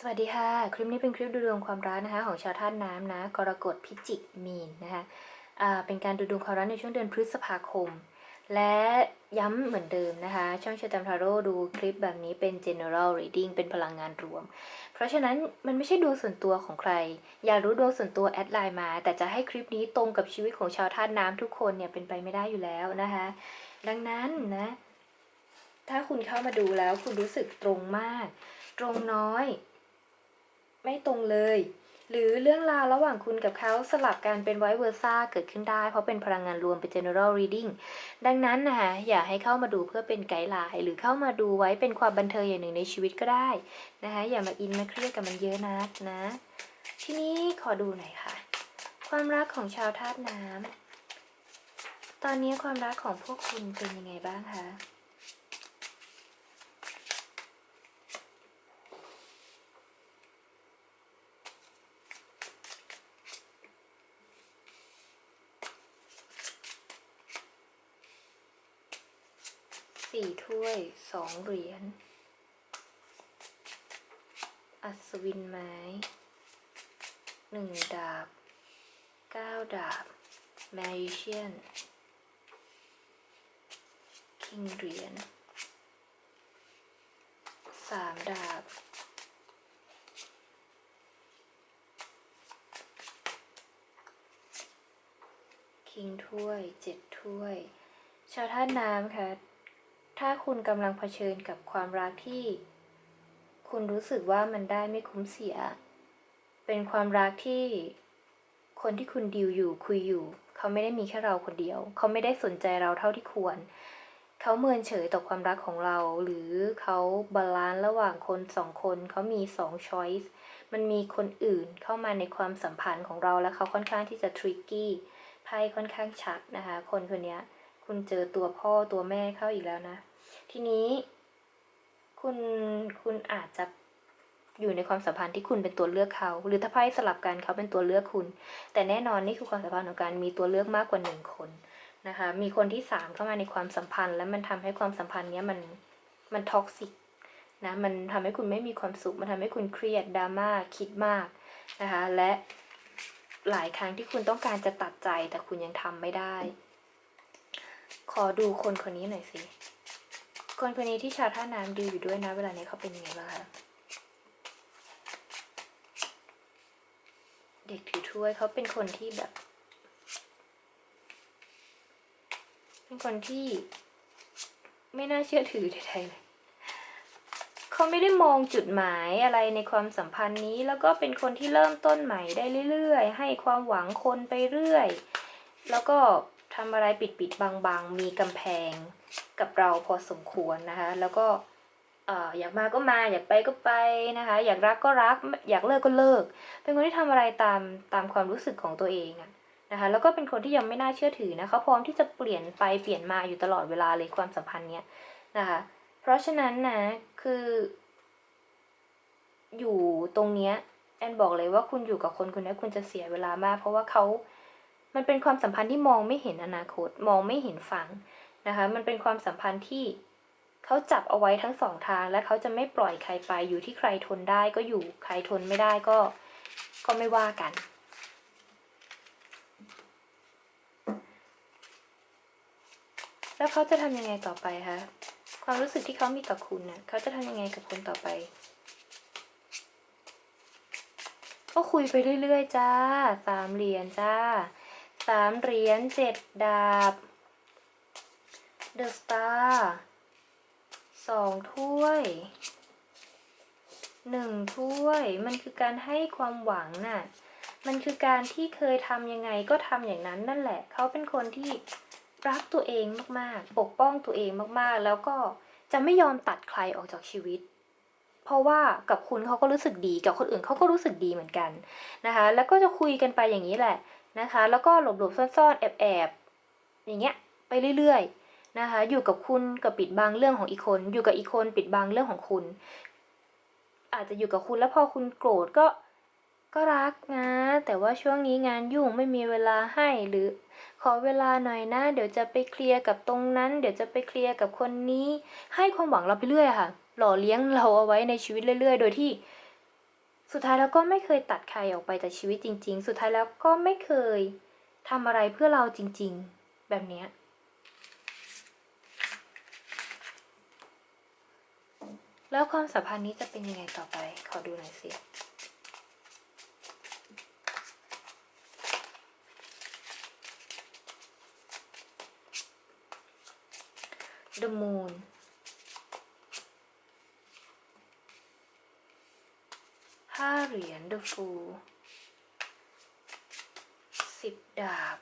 สวัสดีค่ะ คลิปนี้เป็นคลิปดูดวงความรักนะคะ ของชาวธาตุน้ำนะ กรกฎพิจิกมีนนะคะอ่าเป็นการดูดวงความรักในช่วงเดือนพฤษภาคม และย้ำเหมือนเดิมนะคะ ช่องเชตัมทาโร่ดูคลิปแบบนี้เป็น general reading เป็นพลังงานรวม เพราะฉะนั้นมันไม่ใช่ดูส่วนตัวของใคร อยากรู้ดวงส่วนตัวแอดไลน์มา แต่จะให้คลิปนี้ตรงกับชีวิตของชาวธาตุน้ำทุกคนเนี่ยเป็นไปไม่ได้อยู่แล้วนะคะ ดังนั้นนะ ถ้าคุณเข้ามาดูแล้วคุณรู้สึกตรงมาก ตรงน้อย ไม่ตรงเลย หรือเรื่องราวระหว่างคุณกับเขาสลับกันเป็นไวเวอร์ซ่าเกิดขึ้นได้ เพราะเป็นพลังงานรวมเป็น general reading ดังนั้นนะคะอย่าให้เข้ามาดูเพื่อเป็นไกด์ไลน์หรือเข้ามาดูไว้เป็นความบันเทิงอย่างหนึ่งในชีวิตก็ได้นะคะอย่ามาอินมาเครียดกับมันเยอะนักนะ ทีนี้ขอดูหน่อยค่ะ ความรักของชาวธาตุน้ำตอนนี้ความรักของพวกคุณเป็นยังไงบ้างคะ สี่ถ้วยสองเหรียญ อัศวินไม้หนึ่งดาบเก้าดาบแมจิเชียนคิงเหรียญสามดาบคิงถ้วยเจ็ดถ้วย ชาวท่าน้ำค่ะ ถ้าคุณกำลังเผชิญกับความรักที่ คุณรู้สึกว่ามันได้ไม่คุ้มเสีย เป็นความรักที่คนที่คุณดิวอยู่คุยอยู่ เขาไม่ได้มีแค่เราคนเดียว เขาไม่ได้สนใจเราเท่าที่ควร เขาเมินเฉยต่อความรักของเรา หรือเขาบาลานซ์ระหว่างคนสองคนเขามีสองช้อยส์มันมีคนอื่นเข้ามาในความสัมพันธ์ของเราและเขาค่อนข้างที่จะทริกกี้ไพ่ค่อนข้างชัดนะคะ คนคนนี้คุณเจอตัวพ่อตัวแม่เข้าอีกแล้วนะ ทีนี้ คุณคุณอาจจะอยู่ในความสัมพันธ์ที่คุณเป็นตัวเลือกเขา หรือถ้าไพ่สลับกันเขาเป็นตัวเลือกคุณ แต่แน่นอนนี่คือความสัมพันธ์ของการมีตัวเลือกมากกว่าหนึ่งคนนะคะ มีคนที่สามเข้ามาในความสัมพันธ์ แล้วมันทำให้ความสัมพันธ์เนี้ยมันมันท็อกซิกนะมันทำให้คุณไม่มีความสุข มันทำให้คุณเครียดดราม่าคิดมากนะคะ และหลายครั้งที่คุณต้องการจะตัดใจแต่คุณยังทำไม่ได้ ขอดูคนคนนี้หน่อยสิ คนคนนี้ที่ชาวท่าน้ำดีอยู่ด้วยนะ เวลานี้เขาเป็นยังไงบ้างคะเด็กถือถ้วยเขาเป็นคนที่แบบ เป็นคนที่ไม่น่าเชื่อถือใดๆเลยเขาไม่ได้มองจุดหมายอะไรในความสัมพันธ์นี้ แล้วก็เป็นคนที่เริ่มต้นใหม่ได้เรื่อยๆ ให้ความหวังคนไปเรื่อย แล้วก็ ทำอะไรปิดๆบางๆ มีกำแพงกับเราพอสมควรนะคะ แล้วก็เอ่ออยากมาก็มาอยากไปก็ไปนะคะ อยากรักก็รัก อยากเลิกก็เลิก เป็นคนที่ทำอะไรตามตามความรู้สึกของตัวเองอะนะคะ แล้วก็เป็นคนที่ยังไม่น่าเชื่อถือนะเขาพร้อมที่จะเปลี่ยนไปเปลี่ยนมาอยู่ตลอดเวลาเลยความสัมพันธ์เนี้ยนะคะ เพราะฉะนั้นนะคือ อยู่ตรงเนี้ยแอนบอกเลยว่าคุณอยู่กับคนคนนี้คุณจะเสียเวลามาก เพราะว่าเขา มันเป็นความสัมพันธ์ที่มองไม่เห็นอนาคต มองไม่เห็นฝั่งนะคะ มันเป็นความสัมพันธ์ที่เขาจับเอาไว้ทั้งสองทาง และเขาจะไม่ปล่อยใครไป อยู่ที่ใครทนได้ก็อยู่ ใครทนไม่ได้ก็ ก็ไม่ว่ากัน แล้วเขาจะทำยังไงต่อไปคะ ความรู้สึกที่เขามีต่อคุณน่ะเขาจะทำยังไงกับคุณต่อไป ก็คุยไปเรื่อยๆจ้า สามเหรียญจ้า สามเหรียญเจ็ดดาบเดอะสตาร์สองถ้วยหนึ่งถ้วย มันคือการให้ความหวังน่ะ มันคือการที่เคยทำยังไงก็ทำอย่างนั้นนั่นแหละ เขาเป็นคนที่รักตัวเองมากๆ ปกป้องตัวเองมากๆ แล้วก็จะไม่ยอมตัดใครออกจากชีวิต เพราะว่ากับคุณเขาก็รู้สึกดี กับคนอื่นเขาก็รู้สึกดีเหมือนกันนะคะ แล้วก็จะคุยกันไปอย่างนี้แหละ นะคะ แล้วก็หลบๆซ่อนๆ แอบๆ อย่างเงี้ยไปเรื่อยๆนะคะ อยู่กับคุณกับปิดบังเรื่องของอีกคน อยู่กับอีกคนปิดบังเรื่องของคุณ อาจจะอยู่กับคุณแล้วพอคุณโกรธก็ก็รักนะ แต่ว่าช่วงนี้งานยุ่งไม่มีเวลาให้หรือ ขอเวลาหน่อยนะ เดี๋ยวจะไปเคลียร์กับตรงนั้น เดี๋ยวจะไปเคลียร์กับคนนี้ ให้ความหวังเราไปเรื่อยค่ะ หล่อเลี้ยงเราเอาไว้ในชีวิตเรื่อย ๆ โดยที่ สุดท้ายแล้วก็ไม่เคยตัดใครออกไปจากชีวิตจริง ๆ สุดท้ายแล้วก็ไม่เคยทำอะไรเพื่อเราจริง ๆ แบบเนี้ยแล้วความสัมพันธ์นี้จะเป็นยังไงต่อไป ขอดูหน่อยสิ The Moon ห้าเหรียญ The Fool สิบดาบ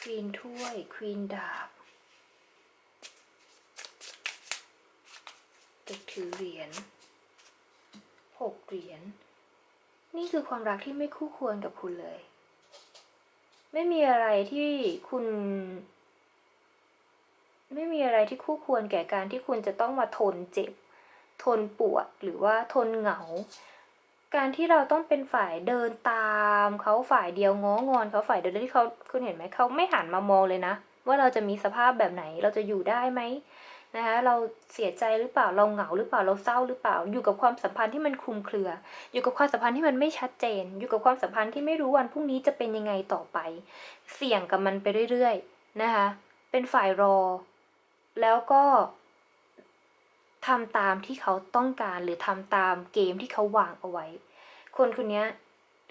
ควีนถ้วยควีนดาบเด็กถือเหรียญหกเหรียญนี่คือความรักที่ไม่คู่ควรกับคุณเลย ไม่มีอะไรที่คุณ ไม่มีอะไรที่คู่ควรแก่การที่คุณจะต้องมาทนเจ็บ ทนปวดหรือว่าทนเหงา การที่เราต้องเป็นฝ่ายเดินตามเขาฝ่ายเดียวง้องอนเขาฝ่ายเดียวที่เขาคุณเห็นไหมเขาไม่หันมามองเลยนะ ว่าเราจะมีสภาพแบบไหนเราจะอยู่ได้ไหมนะคะเราเสียใจหรือเปล่าเราเหงาหรือเปล่าเราเศร้าหรือเปล่า อยู่กับความสัมพันธ์ที่มันคลุมเครือ อยู่กับความสัมพันธ์ที่มันไม่ชัดเจน อยู่กับความสัมพันธ์ที่ไม่รู้วันพรุ่งนี้จะเป็นยังไงต่อไป เสี่ยงกับมันไปเรื่อยๆนะคะเป็นฝ่ายรอ แล้วก็ทำตามที่เขาต้องการหรือทำตามเกมที่เขาวางเอาไว้ คนคนนี้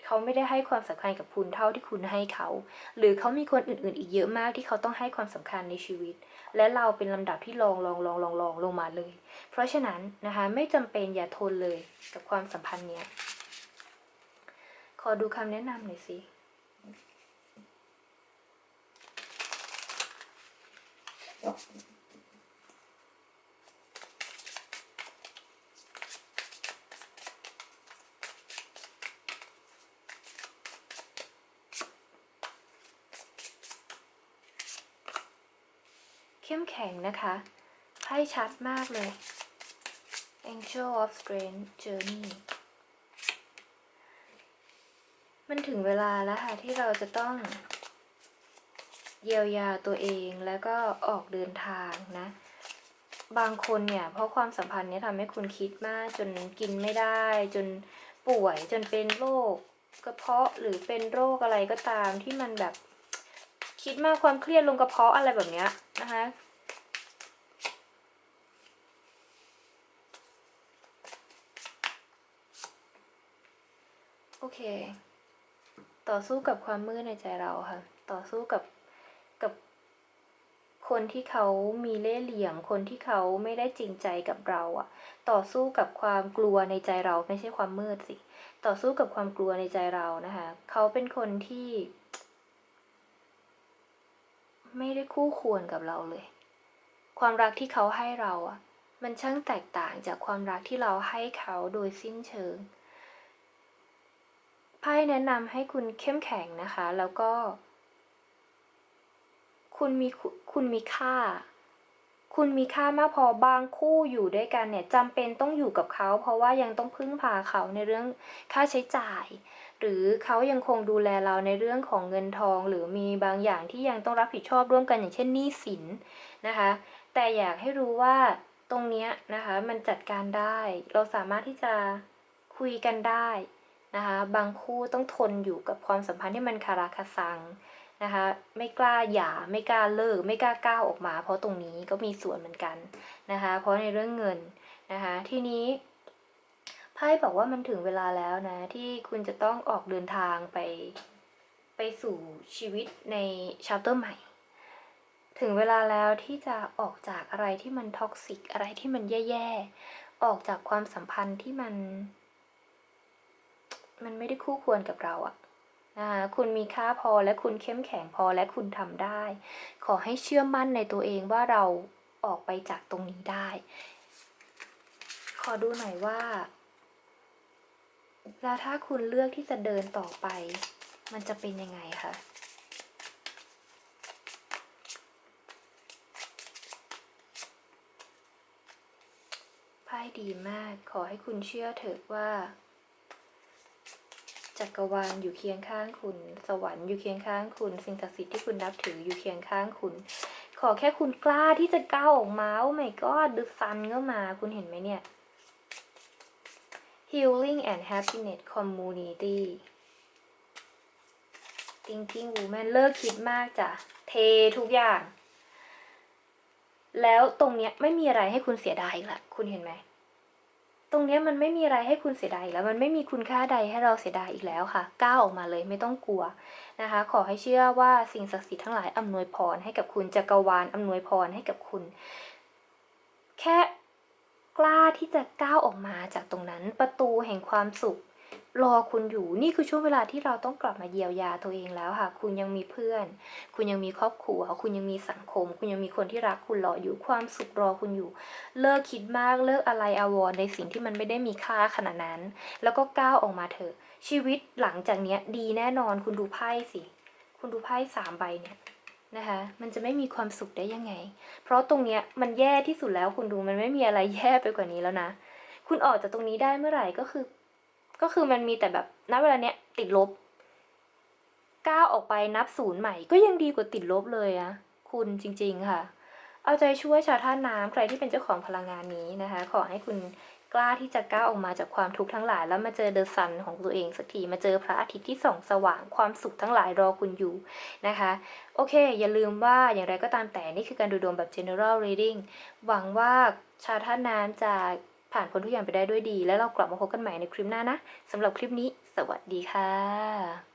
เขาไม่ได้ให้ความสำคัญกับคุณเท่าที่คุณให้เขา หรือเขามีคนอื่น ๆ อีกเยอะมากที่เขาต้องให้ความสำคัญในชีวิต และเราเป็นลำดับที่รองรองรองรองรองลงมาเลย เพราะฉะนั้นนะคะไม่จำเป็นอย่าทนเลยกับความสัมพันธ์เนี้ยขอดูคำแนะนำหน่อยสิ เแข็งนะคะไพ่ชัดมากเลย Angel of Strength Journey มันถึงเวลาแล้วค่ะ ที่เราจะต้อง เยียวยาตัวเองแล้วก็ออกเดินทางนะ บางคนเนี่ย เพราะความสัมพันธ์นี้ทำให้คุณคิดมาก จนกินไม่ได้ จนป่วยจนเป็นโรคกระเพาะหรือเป็นโรคอะไรก็ตามที่มันแบบคิดมากความเครียดลงกระเพาะอะไรแบบเนี้ยนะคะ เค ต่อสู้กับความมืดในใจเราค่ะ ต่อสู้กับกับคนที่เขามีเล่ห์เหลี่ยม คนที่เขาไม่ได้จริงใจกับเราอะต่อสู้กับความกลัวในใจเราไม่ใช่ความมืดสิ ต่อสู้กับความกลัวในใจเรานะคะ เขาเป็นคนที่ ไม่ได้คู่ควรกับเราเลย ความรักที่เขาให้เราอะมันช่างแตกต่างจากความรักที่เราให้เขาโดยสิ้นเชิง ไพ่แนะนำให้คุณเข้มแข็งนะคะ แล้วก็ คุณมีคุณมีค่า คุณมีค่ามากพอบางคู่อยู่ด้วยกันเนี่ยจำเป็นต้องอยู่กับเขา เพราะว่ายังต้องพึ่งพาเขาในเรื่องค่าใช้จ่าย หรือเขายังคงดูแลเราในเรื่องของเงินทอง หรือมีบางอย่างที่ยังต้องรับผิดชอบร่วมกันอย่างเช่นหนี้สินนะคะ แต่อยากให้รู้ว่าตรงเนี้ยนะคะมันจัดการได้ เราสามารถที่จะคุยกันได้ นะคะบางคู่ต้องทนอยู่กับความสัมพันธ์ที่มันคาราคาซังนะคะไม่กล้าหย่าไม่กล้าเลิก ไม่กล้าก้าวออกมา เพราะตรงนี้ก็มีส่วนเหมือนกันนะคะเพราะในเรื่องเงินนะคะทีนี้ไพ่บอกว่ามันถึงเวลาแล้วนะที่คุณจะต้องออกเดินทางไปไปสู่ชีวิตในชาร์เตอร์ใหม่ ถึงเวลาแล้วที่จะออกจากอะไรที่มันท็อกซิกอะไรที่มันแย่ๆออกจากความสัมพันธ์ที่มัน มันไม่ได้คู่ควรกับเราอะนะคะคุณมีค่าพอและคุณเข้มแข็งพอและคุณทำได้ ขอให้เชื่อมั่นในตัวเองว่าเราออกไปจากตรงนี้ได้ ขอดูหน่อยว่า แล้วถ้าคุณเลือกที่จะเดินต่อไป มันจะเป็นยังไงคะไพ่ดีมาก ขอให้คุณเชื่อเถิดว่า จักรวาลอยู่เคียงข้างคุณ สวรรค์อยู่เคียงข้างคุณ สิ่งศักดิ์สิทธิ์ที่คุณนับถืออยู่เคียงข้างคุณ ขอแค่คุณกล้าที่จะก้าวออกมาโอ้ my god ดึกซันก็มา คุณเห็นไหมเนี่ย healing and happiness community thinking woman เลิกคิดมากจ้ะ เททุกอย่าง แล้วตรงเนี้ยไม่มีอะไรให้คุณเสียดายอีกละคุณเห็นไหม ตรงนี้มันไม่มีอะไรให้คุณเสียดายแล้วมันไม่มีคุณค่าใดให้เราเสียดายอีกแล้วค่ะ ก้าวออกมาเลยไม่ต้องกลัวนะคะ ขอให้เชื่อว่าสิ่งศักดิ์สิทธิ์ทั้งหลายอำนวยพรให้กับคุณจักรวาลอำนวยพรให้กับคุณ แค่กล้าที่จะก้าวออกมาจากตรงนั้นประตูแห่งความสุข รอคุณอยู่นี่คือช่วงเวลาที่เราต้องกลับมาเยียวยาตัวเองแล้วค่ะ คุณยังมีเพื่อน คุณยังมีครอบครัว คุณยังมีสังคม คุณยังมีคนที่รักคุณรออยู่ความสุขรอคุณอยู่ เลิกคิดมากเลิกอะไรอาวรในสิ่งที่มันไม่ได้มีค่าขนาดนั้น แล้วก็ก้าวออกมาเถอะ ชีวิตหลังจากเนี้ยดีแน่นอนคุณดูไพ่สิ คุณดูไพ่สามใบเนี่ยนะคะมันจะไม่มีความสุขได้ยังไง เพราะตรงเนี้ยมันแย่ที่สุดแล้วคุณดูมันไม่มีอะไรแย่ไปกว่านี้แล้วนะ คุณออกจากตรงนี้ได้เมื่อไหร่ก็คือ ก็คือมันมีแต่แบบณเวลาเนี้ยติดลบก้าวออกไปนับศูนย์ใหม่ก็ยังดีกว่าติดลบเลยอะคุณจริง ๆ ค่ะ เอาใจช่วยชาวท่าน้ำใครที่เป็นเจ้าของพลังงานนี้นะคะ ขอให้คุณกล้าที่จะก้าวออกมาจากความทุกข์ทั้งหลาย แล้วมาเจอเดอะซันของตัวเองสักทีมาเจอพระอาทิตย์ที่ส่องสว่างความสุขทั้งหลายรอคุณอยู่นะคะ โอเค อย่าลืมว่าอย่างไรก็ตามแต่นี่คือการดูดวงแบบ general reading หวังว่าชาวท่าน้ำจะ ผ่านพ้นทุกอย่างไปได้ด้วยดี แล้วเรากลับมาพบกันใหม่ในคลิปหน้านะสำหรับคลิปนี้ สวัสดีค่ะ